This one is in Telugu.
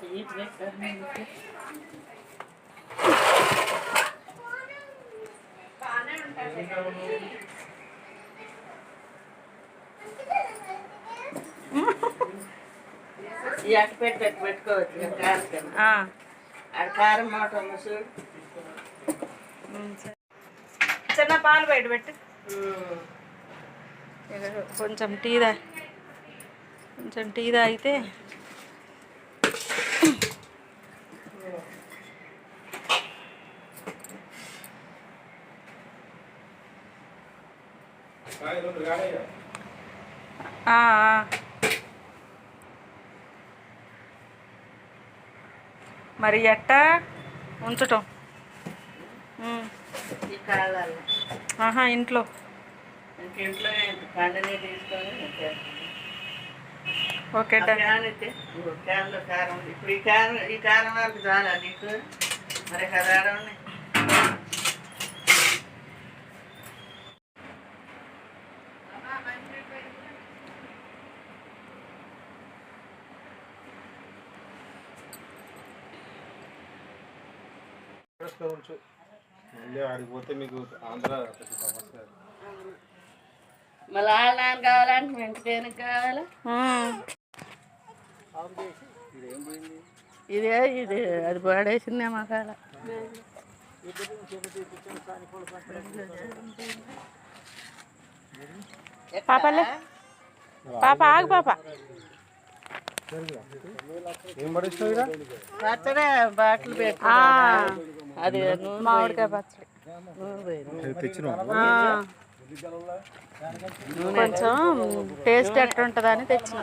ఈ అట్టు పెట్టి పెట్టుకోవచ్చు కారం కారం మాట చూడు. చిన్న పాలు బయట పెట్టు. కొంచెం టీ దా కొంచెం టీ తాగితే. మరి ఎట్టా ఉంచటం. ఆహా ఇంట్లో. ఇంట్లో. ఓకే క్యాన్ అయితే క్యాన్లో కారం. ఇప్పుడు ఈ క్యాన్ ఈ కారం వరకు చాలా నీకు. మరి కదా ఉన్నాయి ఉంచు. మళ్ళీ ఆడికి పోతే మీకు ఆంధ్ర పెద్ద సమస్య. మళ్ళీ వాళ్ళ నాన్న కావాలంటే ఏనుగు కావాలా? ఇదే ఇది అది పాడేసిందే మా కాడ. పాపలే పాప ఆగు పాప. పచ్చడే బాటిల్ పెట్టు ఆ, అది మామిడికాయ పచ్చడి. కొంచెం టేస్ట్ ఎట్లుంటుందని తెచ్చిన.